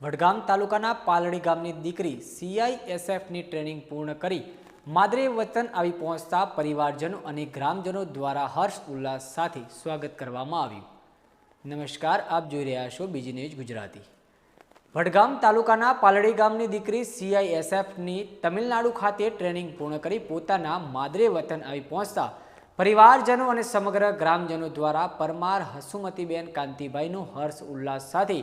વડગામ તાલુકાના પાલડી ગામની દીકરી સીઆઈએસએફની ટ્રેનિંગ પૂર્ણ કરી માદરે વતન આવી પહોંચતા પરિવારજનો અને ગ્રામજનો દ્વારા હર્ષ ઉલ્લાસ સાથે સ્વાગત કરવામાં આવ્યું. નમસ્કાર, આપ જોઈ રહ્યા છો બીજી ન્યૂઝ ગુજરાતી. વડગામ તાલુકાના પાલડી ગામની દીકરી સીઆઈએસએફની તમિલનાડુ ખાતે ટ્રેનિંગ પૂર્ણ કરી પોતાના માદરે વતન આવી પહોંચતા પરિવારજનો અને સમગ્ર ગ્રામજનો દ્વારા પરમાર હસુમતીબેન કાંતિભાઈનું હર્ષ ઉલ્લાસ સાથે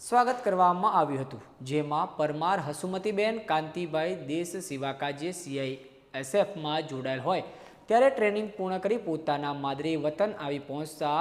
સ્વાગત કરવામાં આવ્યું હતું, જેમાં પરમાર હસુમતીબેન, કાંતિભાઈ દેશ સિવાકા જે સીઆઈએસએફમાં જોડાયેલ હોય. ત્યારે ટ્રેનિંગ પૂર્ણ કરી પોતાના માદરે વતન આવી પહોંચતા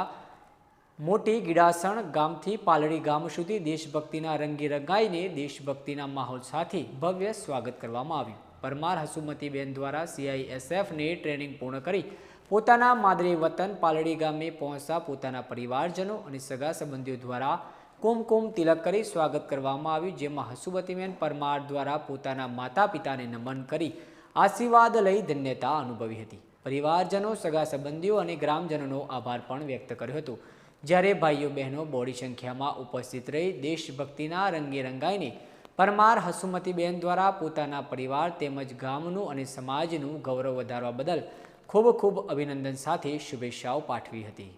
મોટી ગીડાસણ ગામથી પાલડી ગામ સુધી દેશભક્તિના રંગે રંગાઈને દેશભક્તિના માહોલ સાથે ભવ્ય સ્વાગત કરવામાં આવ્યું. પરમાર હસુમતીબેન દ્વારા સીઆઈએસએફને ટ્રેનિંગ પૂર્ણ કરી પોતાના માદરે વતન પાલડી ગામે પહોંચતા પોતાના પરિવારજનો અને સગા સંબંધીઓ દ્વારા કુમકુમ તિલક કરી સ્વાગત કરવામાં આવ્યું, જેમાં હસુમતીબેન પરમાર દ્વારા પોતાના માતા પિતાને નમન કરી આશીર્વાદ લઈ ધન્યતા અનુભવી હતી. પરિવારજનો, સગા સંબંધીઓ અને ગ્રામજનોનો આભાર પણ વ્યક્ત કર્યો હતો. જ્યારે ભાઈઓ બહેનો બોડી સંખ્યામાં ઉપસ્થિત રહી દેશભક્તિના રંગે રંગાઈને પરમાર હસુમતીબેન દ્વારા પોતાના પરિવાર તેમજ ગામનું અને સમાજનું ગૌરવ વધારવા બદલ ખૂબ ખૂબ અભિનંદન સાથે શુભેચ્છાઓ પાઠવી હતી.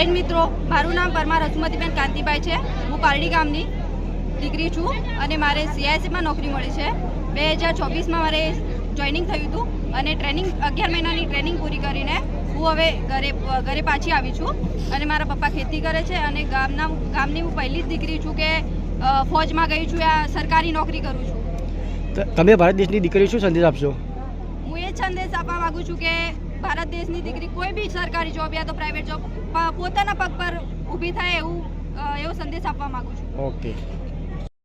જૈન મિત્રો મારું નામ પરમાર હસુમતીબેન કાંતિભાઈ છે. હું પારડી ગામની દીકરી છું અને મારે સીઆઈસીમાં નોકરી મળી છે. બે હજાર ચોવીસમાં મારે જોઈનિંગ થયું હતું અને ટ્રેનિંગ અગિયાર મહિનાની ટ્રેનિંગ પૂરી કરીને હું હવે ઘરે ઘરે પાછી આવી છું અને મારા પપ્પા ખેતી કરે છે અને ગામના ગામની હું પહેલી જ દીકરી છું કે ફોજમાં ગઈ છું આ સરકારી નોકરી કરું છું. તમે ભારત દેશની દીકરી શું સંદેશ આપશો? હું એ સંદેશ આપવા માંગુ છું કે ભારત દેશની દીકરી કોઈ બી સરકારી જોબ યા તો પ્રાઇવેટ જોબ પોતાના પગ પર ઊભી થાય એવું એવો સંદેશ આપવા માંગુ છું. ઓકે